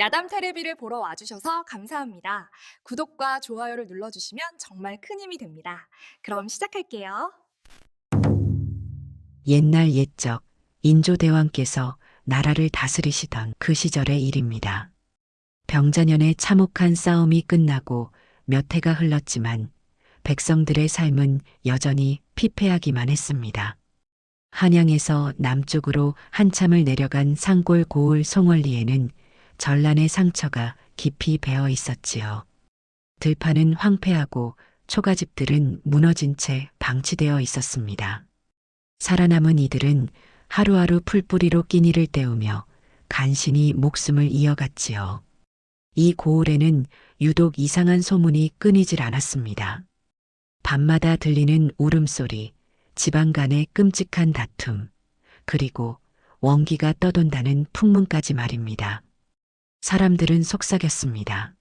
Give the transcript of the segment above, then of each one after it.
야담 테레비를 보러 와주셔서 감사합니다. 구독과 좋아요를 눌러주시면 정말 큰 힘이 됩니다. 그럼 시작할게요. 옛날 옛적 인조대왕께서 나라를 다스리시던 그 시절의 일입니다. 병자년의 참혹한 싸움이 끝나고 몇 해가 흘렀지만 백성들의 삶은 여전히 피폐하기만 했습니다. 한양에서 남쪽으로 한참을 내려간 산골 고을 송월리에는 전란의 상처가 깊이 배어 있었지요. 들판은 황폐하고 초가집들은 무너진 채 방치되어 있었습니다. 살아남은 이들은 하루하루 풀뿌리로 끼니를 때우며 간신히 목숨을 이어갔지요. 이 고을에는 유독 이상한 소문이 끊이질 않았습니다. 밤마다 들리는 울음소리, 집안 간의 끔찍한 다툼, 그리고 원기가 떠돈다는 풍문까지 말입니다. 사람들은 속삭였습니다.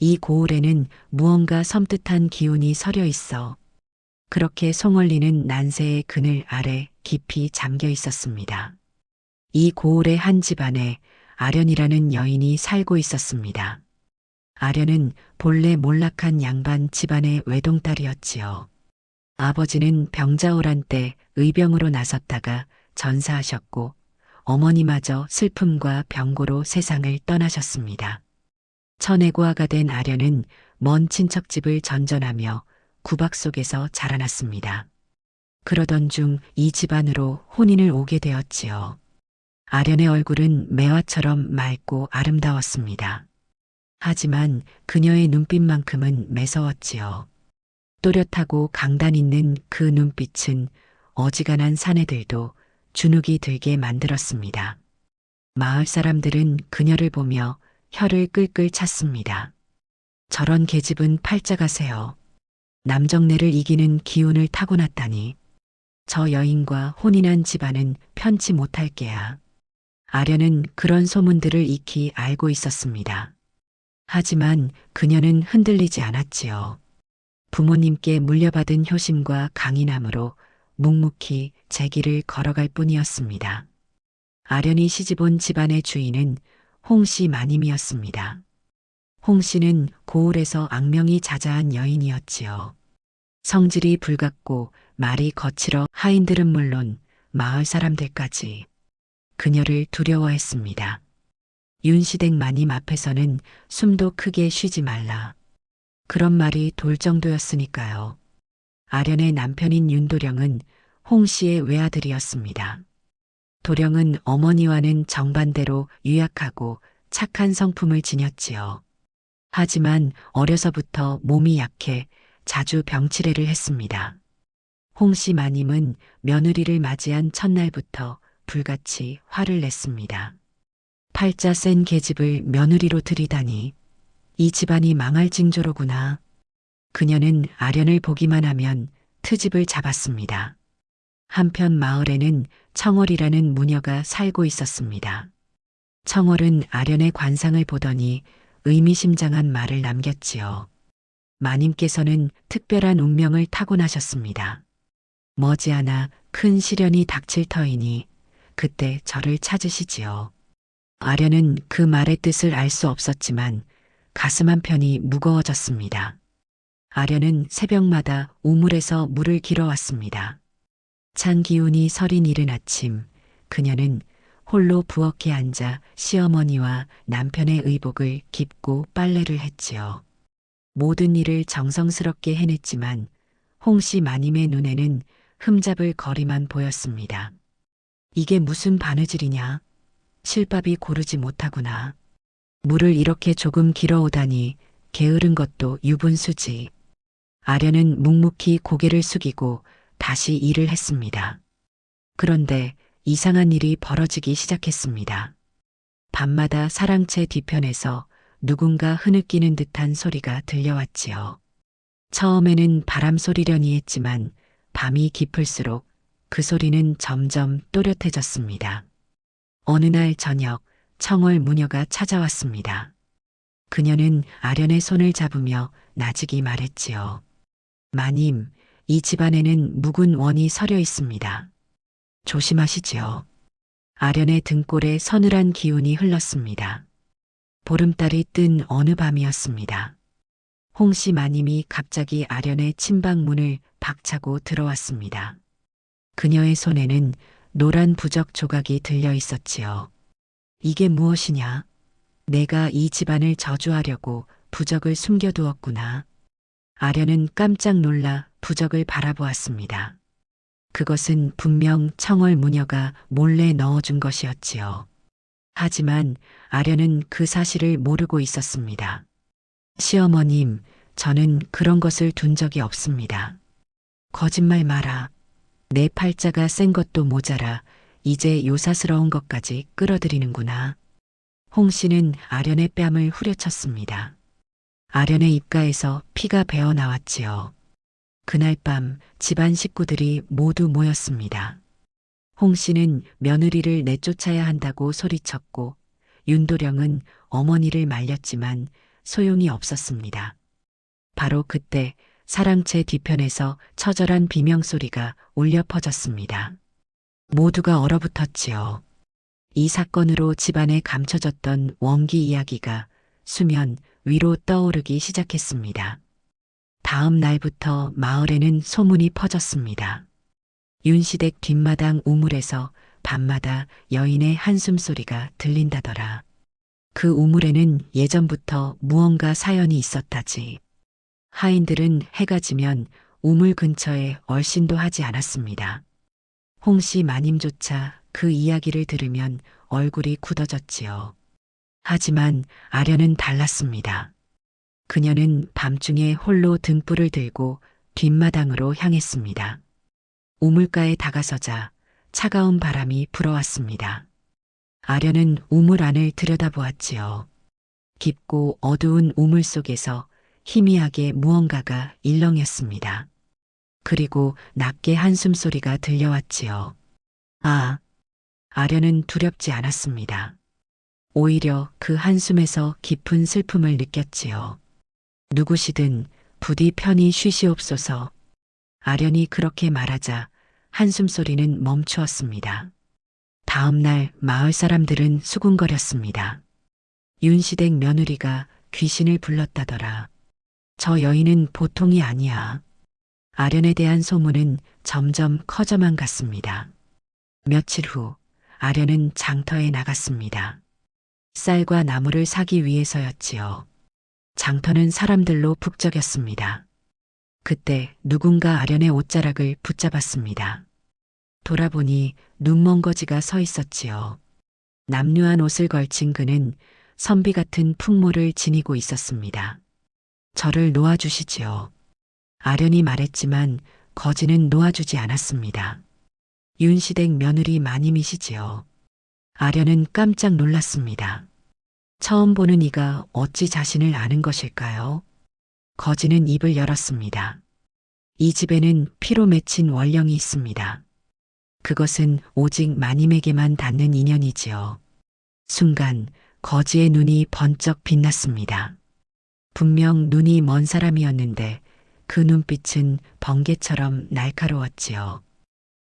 이 고을에는 무언가 섬뜩한 기운이 서려 있어 그렇게 송월리는 난세의 그늘 아래 깊이 잠겨 있었습니다. 이 고을의 한 집안에 아련이라는 여인이 살고 있었습니다. 아련은 본래 몰락한 양반 집안의 외동딸이었지요. 아버지는 병자호란 때 의병으로 나섰다가 전사하셨고 어머니마저 슬픔과 병고로 세상을 떠나셨습니다. 천혜고아가 된 아련은 먼 친척집을 전전하며 구박 속에서 자라났습니다. 그러던 중 이 집안으로 혼인을 오게 되었지요. 아련의 얼굴은 매화처럼 맑고 아름다웠습니다. 하지만 그녀의 눈빛만큼은 매서웠지요. 또렷하고 강단 있는 그 눈빛은 어지간한 사내들도 주눅이 들게 만들었습니다. 마을 사람들은 그녀를 보며 혀를 끌끌 찼습니다. 저런 계집은 팔자가세요. 남정네를 이기는 기운을 타고났다니. 저 여인과 혼인한 집안은 편치 못할 게야. 아련은 그런 소문들을 익히 알고 있었습니다. 하지만 그녀는 흔들리지 않았지요. 부모님께 물려받은 효심과 강인함으로 묵묵히 제 길을 걸어갈 뿐이었습니다. 아련이 시집온 집안의 주인은 홍씨 마님이었습니다. 홍 씨는 고을에서 악명이 자자한 여인이었지요. 성질이 불같고 말이 거칠어 하인들은 물론 마을 사람들까지 그녀를 두려워했습니다. 윤시댁 마님 앞에서는 숨도 크게 쉬지 말라. 그런 말이 돌 정도였으니까요. 아련의 남편인 윤도령은 홍 씨의 외아들이었습니다. 도령은 어머니와는 정반대로 유약하고 착한 성품을 지녔지요. 하지만 어려서부터 몸이 약해 자주 병치레를 했습니다. 홍씨 마님은 며느리를 맞이한 첫날부터 불같이 화를 냈습니다. 팔자 센 계집을 며느리로 들이다니 이 집안이 망할 징조로구나. 그녀는 아련을 보기만 하면 트집을 잡았습니다. 한편 마을에는 청월이라는 무녀가 살고 있었습니다. 청월은 아련의 관상을 보더니 의미심장한 말을 남겼지요. 마님께서는 특별한 운명을 타고나셨습니다. 머지않아 큰 시련이 닥칠 터이니 그때 저를 찾으시지요. 아련은 그 말의 뜻을 알 수 없었지만 가슴 한편이 무거워졌습니다. 아련은 새벽마다 우물에서 물을 길어왔습니다. 찬 기운이 서린 이른 아침, 그녀는 홀로 부엌에 앉아 시어머니와 남편의 의복을 깁고 빨래를 했지요. 모든 일을 정성스럽게 해냈지만 홍씨 마님의 눈에는 흠잡을 거리만 보였습니다. 이게 무슨 바느질이냐? 실밥이 고르지 못하구나. 물을 이렇게 조금 길어오다니 게으른 것도 유분수지. 아련은 묵묵히 고개를 숙이고 다시 일을 했습니다. 그런데 이상한 일이 벌어지기 시작했습니다. 밤마다 사랑채 뒤편에서 누군가 흐느끼는 듯한 소리가 들려왔지요. 처음에는 바람 소리려니 했지만 밤이 깊을수록 그 소리는 점점 또렷해졌습니다. 어느 날 저녁 청월 무녀가 찾아왔습니다. 그녀는 아련의 손을 잡으며 나직이 말했지요. 마님, 이 집안에는 묵은 원이 서려 있습니다. 조심하시지요. 아련의 등골에 서늘한 기운이 흘렀습니다. 보름달이 뜬 어느 밤이었습니다. 홍씨 마님이 갑자기 아련의 침방 문을 박차고 들어왔습니다. 그녀의 손에는 노란 부적 조각이 들려 있었지요. 이게 무엇이냐? 내가 이 집안을 저주하려고 부적을 숨겨두었구나. 아련은 깜짝 놀라 부적을 바라보았습니다. 그것은 분명 청월 무녀가 몰래 넣어준 것이었지요. 하지만 아련은 그 사실을 모르고 있었습니다. 시어머님, 저는 그런 것을 둔 적이 없습니다. 거짓말 마라. 내 팔자가 센 것도 모자라 이제 요사스러운 것까지 끌어들이는구나. 홍 씨는 아련의 뺨을 후려쳤습니다. 아련의 입가에서 피가 배어 나왔지요. 그날 밤 집안 식구들이 모두 모였습니다. 홍 씨는 며느리를 내쫓아야 한다고 소리쳤고 윤도령은 어머니를 말렸지만 소용이 없었습니다. 바로 그때 사랑채 뒤편에서 처절한 비명소리가 울려 퍼졌습니다. 모두가 얼어붙었지요. 이 사건으로 집안에 감춰졌던 원기 이야기가 수면 위로 떠오르기 시작했습니다. 다음 날부터 마을에는 소문이 퍼졌습니다. 윤시댁 뒷마당 우물에서 밤마다 여인의 한숨 소리가 들린다더라. 그 우물에는 예전부터 무언가 사연이 있었다지. 하인들은 해가 지면 우물 근처에 얼씬도 하지 않았습니다. 홍씨 마님조차 그 이야기를 들으면 얼굴이 굳어졌지요. 하지만 아련은 달랐습니다. 그녀는 밤중에 홀로 등불을 들고 뒷마당으로 향했습니다. 우물가에 다가서자 차가운 바람이 불어왔습니다. 아련은 우물 안을 들여다보았지요. 깊고 어두운 우물 속에서 희미하게 무언가가 일렁였습니다. 그리고 낮게 한숨 소리가 들려왔지요. 아, 아련은 두렵지 않았습니다. 오히려 그 한숨에서 깊은 슬픔을 느꼈지요. 누구시든 부디 편히 쉬시옵소서. 아련이 그렇게 말하자 한숨소리는 멈추었습니다. 다음 날 마을 사람들은 수군거렸습니다. 윤시댁 며느리가 귀신을 불렀다더라. 저 여인은 보통이 아니야. 아련에 대한 소문은 점점 커져만 갔습니다. 며칠 후 아련은 장터에 나갔습니다. 쌀과 나무를 사기 위해서였지요. 장터는 사람들로 북적였습니다. 그때 누군가 아련의 옷자락을 붙잡았습니다. 돌아보니 눈먼 거지가 서 있었지요. 남루한 옷을 걸친 그는 선비 같은 풍모를 지니고 있었습니다. 저를 놓아주시지요. 아련이 말했지만 거지는 놓아주지 않았습니다. 윤시댁 며느리 마님이시지요. 아련은 깜짝 놀랐습니다. 처음 보는 이가 어찌 자신을 아는 것일까요? 거지는 입을 열었습니다. 이 집에는 피로 맺힌 원령이 있습니다. 그것은 오직 마님에게만 닿는 인연이지요. 순간 거지의 눈이 번쩍 빛났습니다. 분명 눈이 먼 사람이었는데 그 눈빛은 번개처럼 날카로웠지요.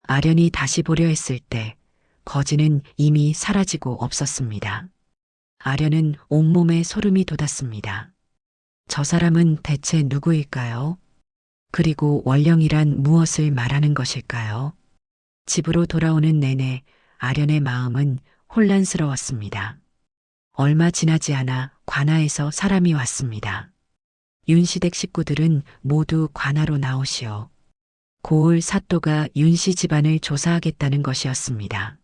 아련이 다시 보려 했을 때 거지는 이미 사라지고 없었습니다. 아련은 온몸에 소름이 돋았습니다. 저 사람은 대체 누구일까요? 그리고 원령이란 무엇을 말하는 것일까요? 집으로 돌아오는 내내 아련의 마음은 혼란스러웠습니다. 얼마 지나지 않아 관아에서 사람이 왔습니다. 윤시댁 식구들은 모두 관아로 나오시오. 고을 사또가 윤씨 집안을 조사하겠다는 것이었습니다.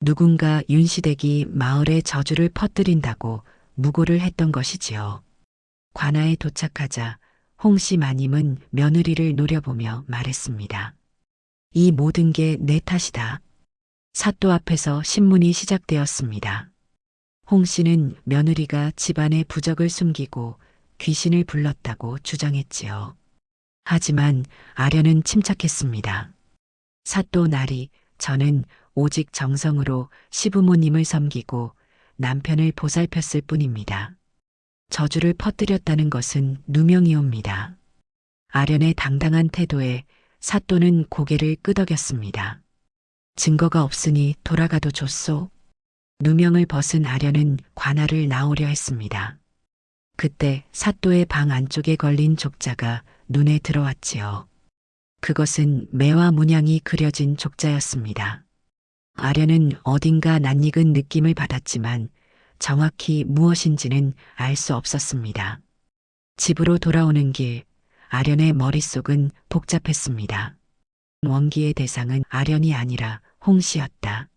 누군가 윤시댁이 마을에 저주를 퍼뜨린다고 무고를 했던 것이지요. 관아에 도착하자 홍씨 마님은 며느리를 노려보며 말했습니다. 이 모든 게 내 탓이다. 사또 앞에서 신문이 시작되었습니다. 홍 씨는 며느리가 집안의 부적을 숨기고 귀신을 불렀다고 주장했지요. 하지만 아련은 침착했습니다. 사또 날이 저는 오직 정성으로 시부모님을 섬기고 남편을 보살폈을 뿐입니다. 저주를 퍼뜨렸다는 것은 누명이옵니다. 아련의 당당한 태도에 사또는 고개를 끄덕였습니다. 증거가 없으니 돌아가도 좋소. 누명을 벗은 아련은 관아를 나오려 했습니다. 그때 사또의 방 안쪽에 걸린 족자가 눈에 들어왔지요. 그것은 매와 문양이 그려진 족자였습니다. 아련은 어딘가 낯익은 느낌을 받았지만 정확히 무엇인지는 알 수 없었습니다. 집으로 돌아오는 길, 아련의 머릿속은 복잡했습니다. 원기의 대상은 아련이 아니라 홍씨였다.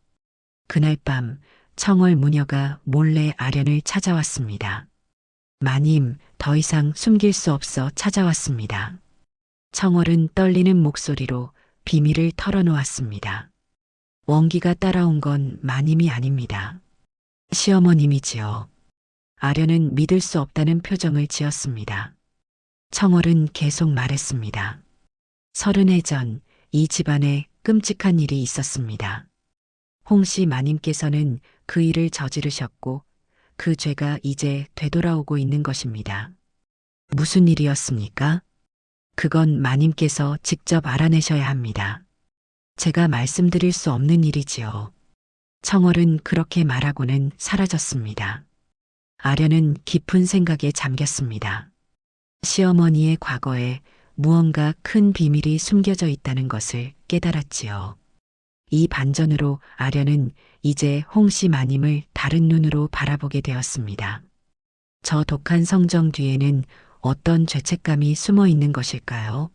그날 밤 청월 무녀가 몰래 아련을 찾아왔습니다. 마님, 더 이상 숨길 수 없어 찾아왔습니다. 청월은 떨리는 목소리로 비밀을 털어놓았습니다. 원기가 따라온 건 마님이 아닙니다. 시어머님이지요. 아련은 믿을 수 없다는 표정을 지었습니다. 청월은 계속 말했습니다. 서른 해 전 이 집안에 끔찍한 일이 있었습니다. 홍씨 마님께서는 그 일을 저지르셨고 그 죄가 이제 되돌아오고 있는 것입니다. 무슨 일이었습니까? 그건 마님께서 직접 알아내셔야 합니다. 제가 말씀드릴 수 없는 일이지요. 청월은 그렇게 말하고는 사라졌습니다. 아련은 깊은 생각에 잠겼습니다. 시어머니의 과거에 무언가 큰 비밀이 숨겨져 있다는 것을 깨달았지요. 이 반전으로 아련은 이제 홍씨 마님을 다른 눈으로 바라보게 되었습니다. 저 독한 성정 뒤에는 어떤 죄책감이 숨어 있는 것일까요?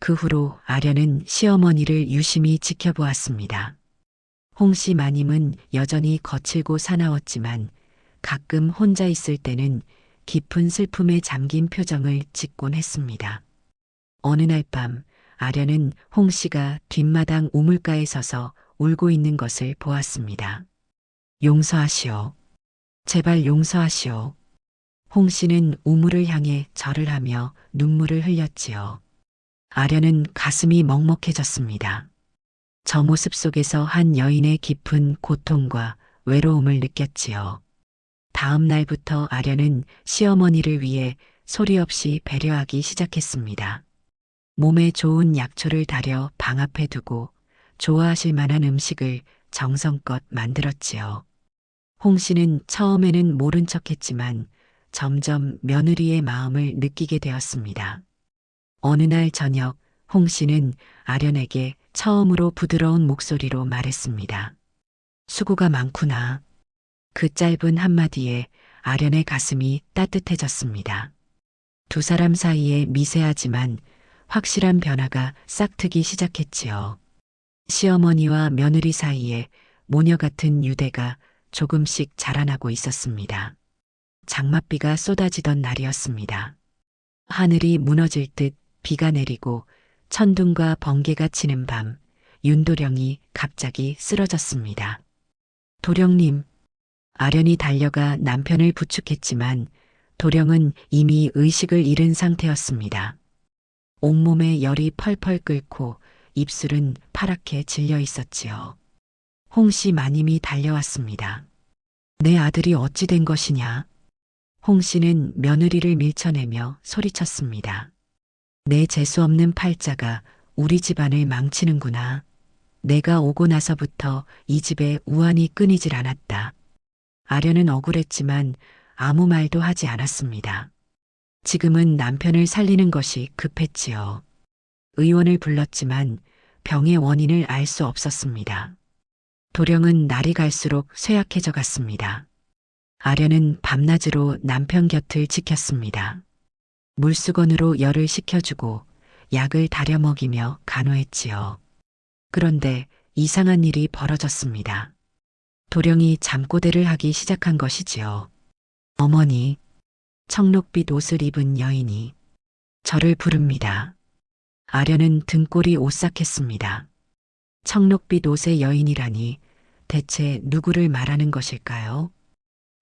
그 후로 아련은 시어머니를 유심히 지켜보았습니다. 홍씨 마님은 여전히 거칠고 사나웠지만 가끔 혼자 있을 때는 깊은 슬픔에 잠긴 표정을 짓곤 했습니다. 어느 날 밤 아련은 홍 씨가 뒷마당 우물가에 서서 울고 있는 것을 보았습니다. 용서하시오. 제발 용서하시오. 홍 씨는 우물을 향해 절을 하며 눈물을 흘렸지요. 아련은 가슴이 먹먹해졌습니다. 저 모습 속에서 한 여인의 깊은 고통과 외로움을 느꼈지요. 다음 날부터 아련은 시어머니를 위해 소리 없이 배려하기 시작했습니다. 몸에 좋은 약초를 달여 방 앞에 두고 좋아하실 만한 음식을 정성껏 만들었지요. 홍 씨는 처음에는 모른 척 했지만 점점 며느리의 마음을 느끼게 되었습니다. 어느 날 저녁 홍 씨는 아련에게 처음으로 부드러운 목소리로 말했습니다. 수고가 많구나. 그 짧은 한마디에 아련의 가슴이 따뜻해졌습니다. 두 사람 사이에 미세하지만 확실한 변화가 싹트기 시작했지요. 시어머니와 며느리 사이에 모녀 같은 유대가 조금씩 자라나고 있었습니다. 장맛비가 쏟아지던 날이었습니다. 하늘이 무너질 듯 비가 내리고 천둥과 번개가 치는 밤, 윤도령이 갑자기 쓰러졌습니다. 도령님, 아련이 달려가 남편을 부축했지만 도령은 이미 의식을 잃은 상태였습니다. 온몸에 열이 펄펄 끓고 입술은 파랗게 질려 있었지요. 홍씨 마님이 달려왔습니다. 내 아들이 어찌 된 것이냐? 홍씨는 며느리를 밀쳐내며 소리쳤습니다. 내 재수없는 팔자가 우리 집안을 망치는구나. 내가 오고 나서부터 이 집에 우환이 끊이질 않았다. 아련은 억울했지만 아무 말도 하지 않았습니다. 지금은 남편을 살리는 것이 급했지요. 의원을 불렀지만 병의 원인을 알 수 없었습니다. 도령은 날이 갈수록 쇠약해져 갔습니다. 아련은 밤낮으로 남편 곁을 지켰습니다. 물수건으로 열을 식혀주고 약을 다려 먹이며 간호했지요. 그런데 이상한 일이 벌어졌습니다. 도령이 잠꼬대를 하기 시작한 것이지요. 어머니, 청록빛 옷을 입은 여인이 저를 부릅니다. 아련은 등골이 오싹했습니다. 청록빛 옷의 여인이라니 대체 누구를 말하는 것일까요?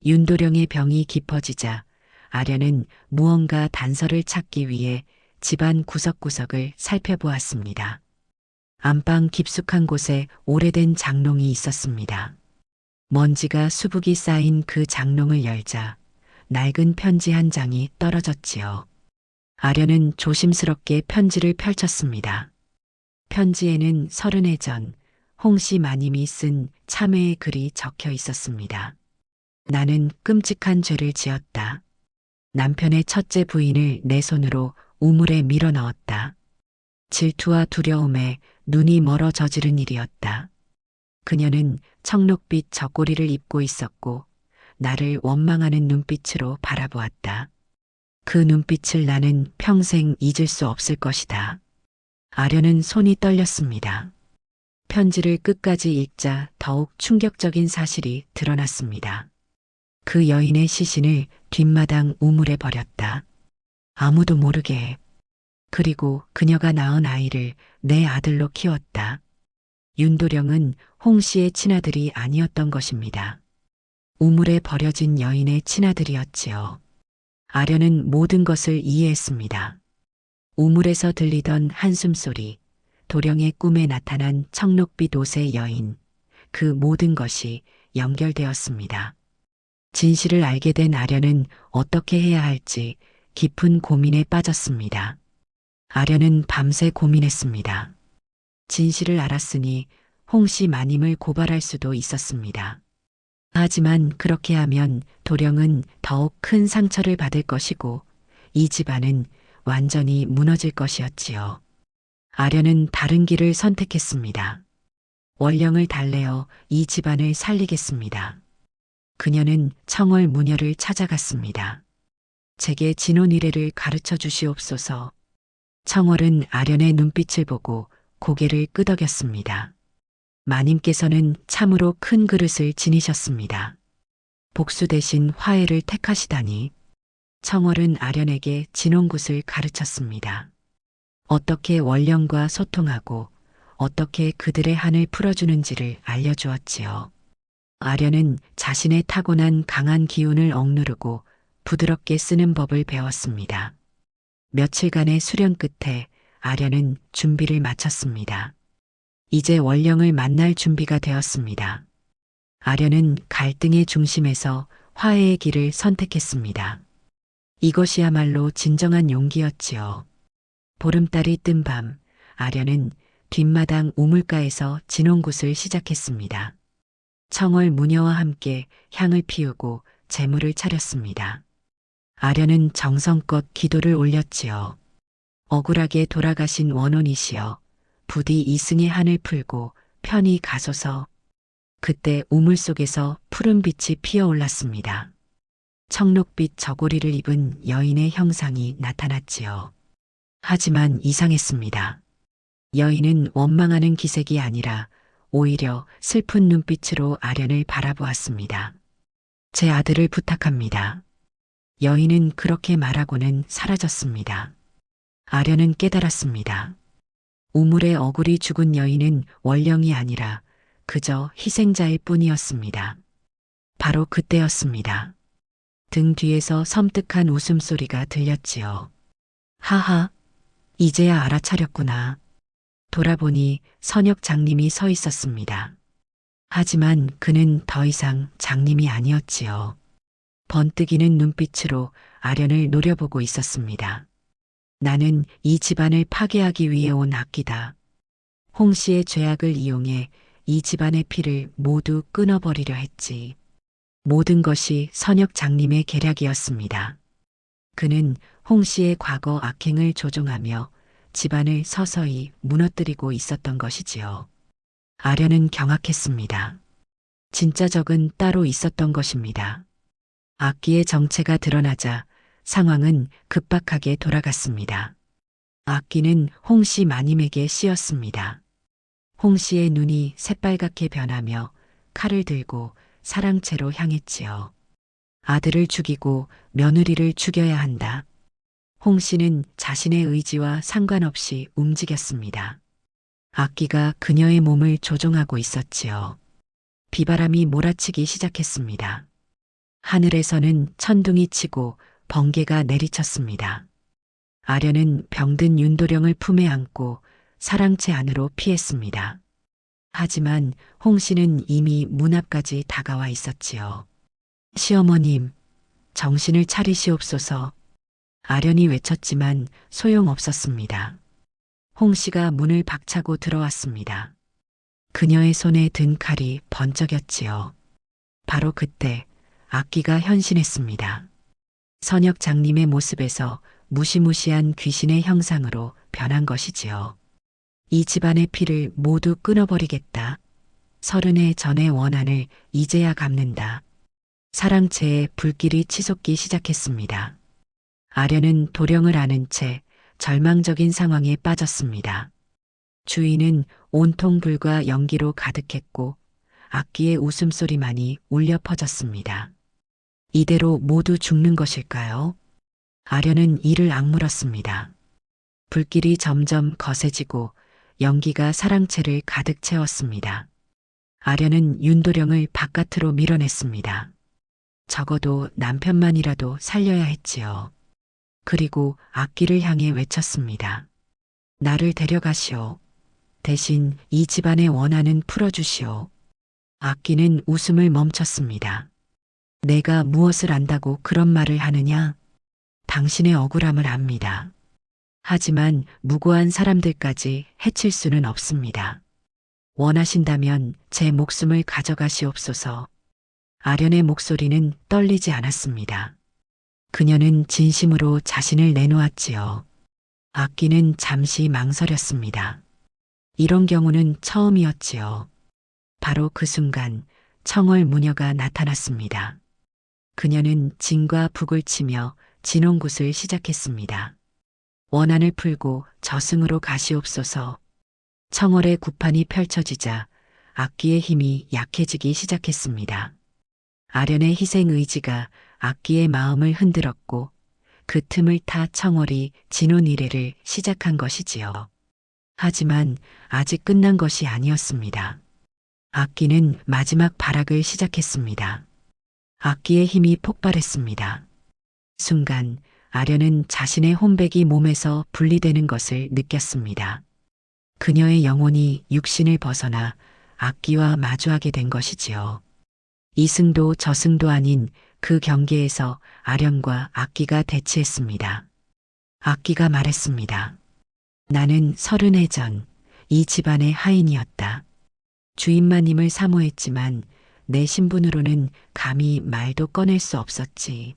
윤도령의 병이 깊어지자 아련은 무언가 단서를 찾기 위해 집안 구석구석을 살펴보았습니다. 안방 깊숙한 곳에 오래된 장롱이 있었습니다. 먼지가 수북이 쌓인 그 장롱을 열자 낡은 편지 한 장이 떨어졌지요. 아련은 조심스럽게 편지를 펼쳤습니다. 편지에는 서른 해 전 홍씨 마님이 쓴 참회의 글이 적혀 있었습니다. 나는 끔찍한 죄를 지었다. 남편의 첫째 부인을 내 손으로 우물에 밀어 넣었다. 질투와 두려움에 눈이 멀어 저지른 일이었다. 그녀는 청록빛 저고리를 입고 있었고 나를 원망하는 눈빛으로 바라보았다. 그 눈빛을 나는 평생 잊을 수 없을 것이다. 아련은 손이 떨렸습니다. 편지를 끝까지 읽자 더욱 충격적인 사실이 드러났습니다. 그 여인의 시신을 뒷마당 우물에 버렸다. 아무도 모르게. 그리고 그녀가 낳은 아이를 내 아들로 키웠다. 윤도령은 홍 씨의 친아들이 아니었던 것입니다. 우물에 버려진 여인의 친아들이었지요. 아련은 모든 것을 이해했습니다. 우물에서 들리던 한숨 소리, 도령의 꿈에 나타난 청록빛 옷의 여인, 그 모든 것이 연결되었습니다. 진실을 알게 된 아련은 어떻게 해야 할지 깊은 고민에 빠졌습니다. 아련은 밤새 고민했습니다. 진실을 알았으니 홍씨 마님을 고발할 수도 있었습니다. 하지만 그렇게 하면 도령은 더욱 큰 상처를 받을 것이고 이 집안은 완전히 무너질 것이었지요. 아련은 다른 길을 선택했습니다. 원령을 달래어 이 집안을 살리겠습니다. 그녀는 청월 무녀를 찾아갔습니다. 제게 진혼 이래를 가르쳐 주시옵소서. 청월은 아련의 눈빛을 보고 고개를 끄덕였습니다. 마님께서는 참으로 큰 그릇을 지니셨습니다. 복수 대신 화해를 택하시다니 청월은 아련에게 진홍굿을 가르쳤습니다. 어떻게 원령과 소통하고 어떻게 그들의 한을 풀어주는지를 알려주었지요. 아련은 자신의 타고난 강한 기운을 억누르고 부드럽게 쓰는 법을 배웠습니다. 며칠간의 수련 끝에 아련은 준비를 마쳤습니다. 이제 원령을 만날 준비가 되었습니다. 아련은 갈등의 중심에서 화해의 길을 선택했습니다. 이것이야말로 진정한 용기였지요. 보름달이 뜬 밤, 아련은 뒷마당 우물가에서 진홍굿을 시작했습니다. 청월 무녀와 함께 향을 피우고 재물을 차렸습니다. 아련은 정성껏 기도를 올렸지요. 억울하게 돌아가신 원혼이시여 부디 이승의 한을 풀고 편히 가소서. 그때 우물 속에서 푸른 빛이 피어올랐습니다. 청록빛 저고리를 입은 여인의 형상이 나타났지요. 하지만 이상했습니다. 여인은 원망하는 기색이 아니라 오히려 슬픈 눈빛으로 아련을 바라보았습니다. 제 아들을 부탁합니다. 여인은 그렇게 말하고는 사라졌습니다. 아련은 깨달았습니다. 우물에 억울히 죽은 여인은 원령이 아니라 그저 희생자일 뿐이었습니다. 바로 그때였습니다. 등 뒤에서 섬뜩한 웃음소리가 들렸지요. 하하, 이제야 알아차렸구나. 돌아보니 선혁 장님이 서 있었습니다. 하지만 그는 더 이상 장님이 아니었지요. 번뜩이는 눈빛으로 아련을 노려보고 있었습니다. 나는 이 집안을 파괴하기 위해 온 악기다. 홍 씨의 죄악을 이용해 이 집안의 피를 모두 끊어버리려 했지. 모든 것이 선혁 장님의 계략이었습니다. 그는 홍 씨의 과거 악행을 조종하며 집안을 서서히 무너뜨리고 있었던 것이지요. 아련은 경악했습니다. 진짜 적은 따로 있었던 것입니다. 악기의 정체가 드러나자 상황은 급박하게 돌아갔습니다. 악기는 홍씨 마님에게 씌었습니다. 홍 씨의 눈이 새빨갛게 변하며 칼을 들고 사랑채로 향했지요. 아들을 죽이고 며느리를 죽여야 한다. 홍 씨는 자신의 의지와 상관없이 움직였습니다. 악기가 그녀의 몸을 조종하고 있었지요. 비바람이 몰아치기 시작했습니다. 하늘에서는 천둥이 치고 번개가 내리쳤습니다. 아련은 병든 윤도령을 품에 안고 사랑채 안으로 피했습니다. 하지만 홍 씨는 이미 문 앞까지 다가와 있었지요. 시어머님, 정신을 차리시옵소서. 아련이 외쳤지만 소용없었습니다. 홍 씨가 문을 박차고 들어왔습니다. 그녀의 손에 든 칼이 번쩍였지요. 바로 그때 악기가 현신했습니다. 선혁 장님의 모습에서 무시무시한 귀신의 형상으로 변한 것이지요. 이 집안의 피를 모두 끊어버리겠다. 서른해 전의 원한을 이제야 갚는다. 사랑채에 불길이 치솟기 시작했습니다. 아련은 도령을 아는 채 절망적인 상황에 빠졌습니다. 주위는 온통 불과 연기로 가득했고 악기의 웃음소리만이 울려 퍼졌습니다. 이대로 모두 죽는 것일까요? 아련은 이를 악물었습니다. 불길이 점점 거세지고 연기가 사랑채를 가득 채웠습니다. 아련은 윤도령을 바깥으로 밀어냈습니다. 적어도 남편만이라도 살려야 했지요. 그리고 악기를 향해 외쳤습니다. 나를 데려가시오. 대신 이 집안의 원한은 풀어주시오. 악기는 웃음을 멈췄습니다. 내가 무엇을 안다고 그런 말을 하느냐? 당신의 억울함을 압니다. 하지만 무고한 사람들까지 해칠 수는 없습니다. 원하신다면 제 목숨을 가져가시옵소서. 아련의 목소리는 떨리지 않았습니다. 그녀는 진심으로 자신을 내놓았지요. 악기는 잠시 망설였습니다. 이런 경우는 처음이었지요. 바로 그 순간 청월 무녀가 나타났습니다. 그녀는 진과 북을 치며 진홍굿을 시작했습니다. 원한을 풀고 저승으로 가시옵소서. 청월의 구판이 펼쳐지자 악기의 힘이 약해지기 시작했습니다. 아련의 희생 의지가 악기의 마음을 흔들었고 그 틈을 타 청월이 진혼 이래를 시작한 것이지요. 하지만 아직 끝난 것이 아니었습니다. 악기는 마지막 발악을 시작했습니다. 악기의 힘이 폭발했습니다. 순간 아련은 자신의 혼백이 몸에서 분리되는 것을 느꼈습니다. 그녀의 영혼이 육신을 벗어나 악기와 마주하게 된 것이지요. 이승도 저승도 아닌 그 경계에서 아련과 악기가 대치했습니다. 악기가 말했습니다. 나는 서른 해 전 이 집안의 하인이었다. 주인마님을 사모했지만 내 신분으로는 감히 말도 꺼낼 수 없었지.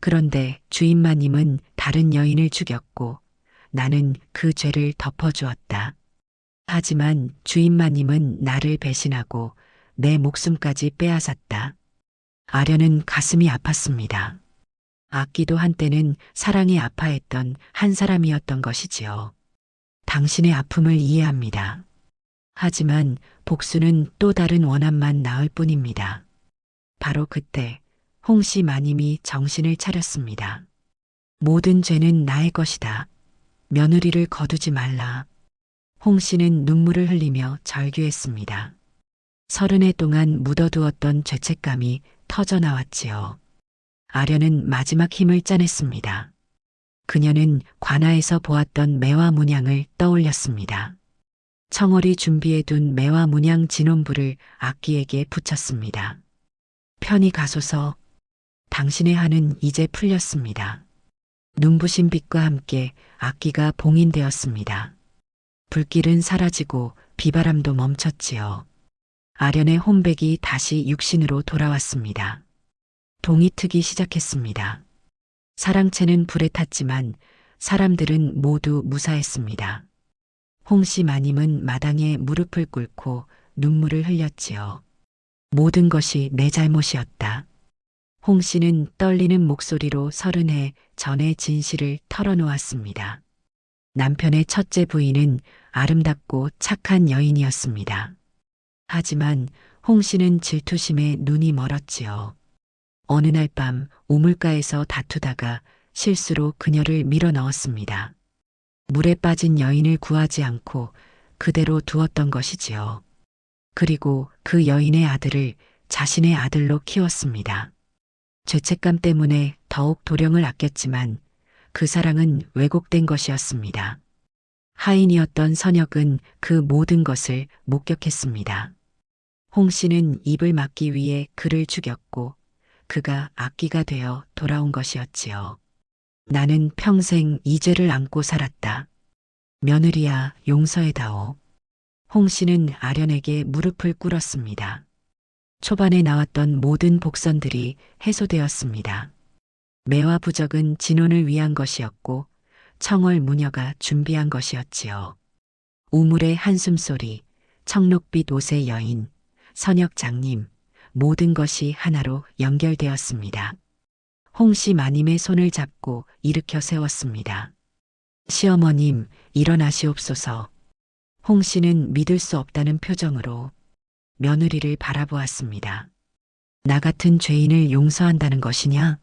그런데 주인마님은 다른 여인을 죽였고 나는 그 죄를 덮어주었다. 하지만 주인마님은 나를 배신하고 내 목숨까지 빼앗았다. 아련은 가슴이 아팠습니다. 악기도 한때는 사랑에 아파했던 한 사람이었던 것이지요. 당신의 아픔을 이해합니다. 하지만 복수는 또 다른 원한만 낳을 뿐입니다. 바로 그때 홍씨 마님이 정신을 차렸습니다. 모든 죄는 나의 것이다. 며느리를 거두지 말라. 홍 씨는 눈물을 흘리며 절규했습니다. 서른 해 동안 묻어두었던 죄책감이 터져 나왔지요. 아련은 마지막 힘을 짜냈습니다. 그녀는 관아에서 보았던 매화 문양을 떠올렸습니다. 청월이 준비해둔 매화 문양 진원부를 악기에게 붙였습니다. 편히 가소서 당신의 한은 이제 풀렸습니다. 눈부신 빛과 함께 악기가 봉인되었습니다. 불길은 사라지고 비바람도 멈췄지요. 아련의 혼백이 다시 육신으로 돌아왔습니다. 동이 트기 시작했습니다. 사랑채는 불에 탔지만 사람들은 모두 무사했습니다. 홍씨 마님은 마당에 무릎을 꿇고 눈물을 흘렸지요. 모든 것이 내 잘못이었다. 홍 씨는 떨리는 목소리로 서른해 전의 진실을 털어놓았습니다. 남편의 첫째 부인은 아름답고 착한 여인이었습니다. 하지만 홍 씨는 질투심에 눈이 멀었지요. 어느 날 밤 우물가에서 다투다가 실수로 그녀를 밀어 넣었습니다. 물에 빠진 여인을 구하지 않고 그대로 두었던 것이지요. 그리고 그 여인의 아들을 자신의 아들로 키웠습니다. 죄책감 때문에 더욱 도령을 아꼈지만 그 사랑은 왜곡된 것이었습니다. 하인이었던 선혁은 그 모든 것을 목격했습니다. 홍 씨는 입을 막기 위해 그를 죽였고 그가 악기가 되어 돌아온 것이었지요. 나는 평생 이 죄를 안고 살았다. 며느리야 용서해다오. 홍 씨는 아련에게 무릎을 꿇었습니다. 초반에 나왔던 모든 복선들이 해소되었습니다. 매화 부적은 진혼을 위한 것이었고 청월 무녀가 준비한 것이었지요. 우물의 한숨소리, 청록빛 옷의 여인, 선역장님, 모든 것이 하나로 연결되었습니다. 홍씨 마님의 손을 잡고 일으켜 세웠습니다. 시어머님, 일어나시옵소서. 홍씨는 믿을 수 없다는 표정으로 며느리를 바라보았습니다. 나 같은 죄인을 용서한다는 것이냐?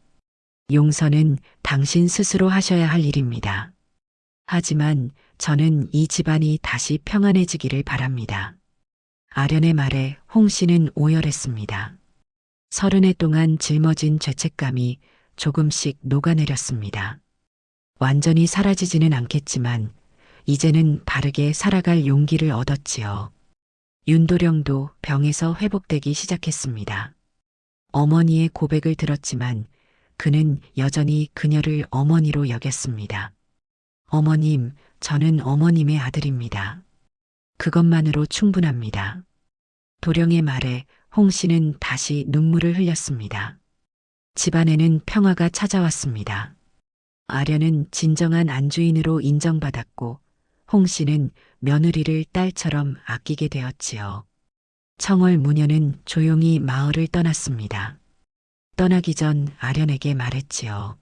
용서는 당신 스스로 하셔야 할 일입니다. 하지만 저는 이 집안이 다시 평안해지기를 바랍니다. 아련의 말에 홍 씨는 오열했습니다. 서른 해 동안 짊어진 죄책감이 조금씩 녹아내렸습니다. 완전히 사라지지는 않겠지만 이제는 바르게 살아갈 용기를 얻었지요. 윤도령도 병에서 회복되기 시작했습니다. 어머니의 고백을 들었지만 그는 여전히 그녀를 어머니로 여겼습니다. 어머님, 저는 어머님의 아들입니다. 그것만으로 충분합니다. 도령의 말에 홍 씨는 다시 눈물을 흘렸습니다. 집안에는 평화가 찾아왔습니다. 아련은 진정한 안주인으로 인정받았고 홍 씨는 며느리를 딸처럼 아끼게 되었지요. 청월 무녀는 조용히 마을을 떠났습니다. 떠나기 전 아련에게 말했지요.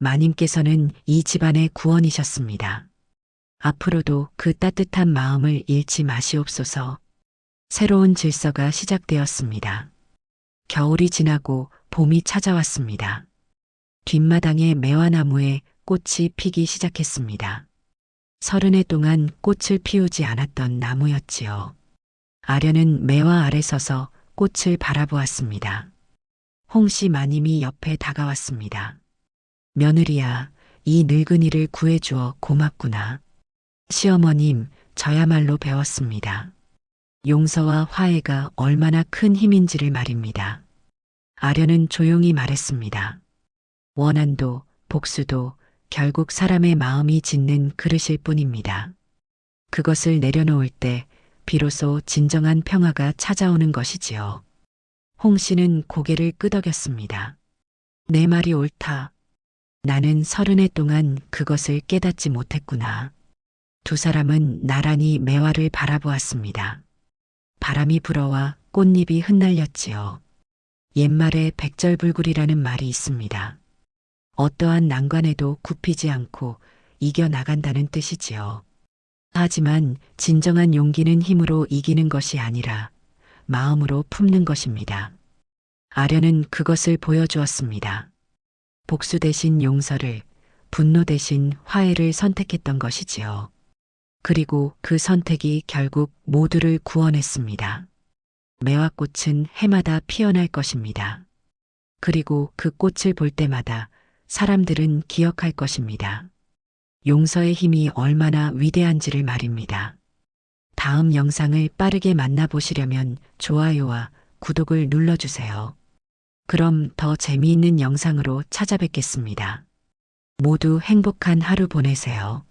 마님께서는 이 집안의 구원이셨습니다. 앞으로도 그 따뜻한 마음을 잃지 마시옵소서. 새로운 질서가 시작되었습니다. 겨울이 지나고 봄이 찾아왔습니다. 뒷마당의 매화나무에 꽃이 피기 시작했습니다. 서른 해 동안 꽃을 피우지 않았던 나무였지요. 아련은 매화 아래 서서 꽃을 바라보았습니다. 홍씨 마님이 옆에 다가왔습니다. 며느리야, 이 늙은이를 구해주어 고맙구나. 시어머님, 저야말로 배웠습니다. 용서와 화해가 얼마나 큰 힘인지를 말입니다. 아련은 조용히 말했습니다. 원한도 복수도 결국 사람의 마음이 짓는 그릇일 뿐입니다. 그것을 내려놓을 때 비로소 진정한 평화가 찾아오는 것이지요. 홍 씨는 고개를 끄덕였습니다. 내 말이 옳다. 나는 서른 해 동안 그것을 깨닫지 못했구나. 두 사람은 나란히 매화를 바라보았습니다. 바람이 불어와 꽃잎이 흩날렸지요. 옛말에 백절불굴이라는 말이 있습니다. 어떠한 난관에도 굽히지 않고 이겨나간다는 뜻이지요. 하지만 진정한 용기는 힘으로 이기는 것이 아니라 마음으로 품는 것입니다. 아련은 그것을 보여주었습니다. 복수 대신 용서를, 분노 대신 화해를 선택했던 것이지요. 그리고 그 선택이 결국 모두를 구원했습니다. 매화꽃은 해마다 피어날 것입니다. 그리고 그 꽃을 볼 때마다 사람들은 기억할 것입니다. 용서의 힘이 얼마나 위대한지를 말입니다. 다음 영상을 빠르게 만나보시려면 좋아요와 구독을 눌러주세요. 그럼 더 재미있는 영상으로 찾아뵙겠습니다. 모두 행복한 하루 보내세요.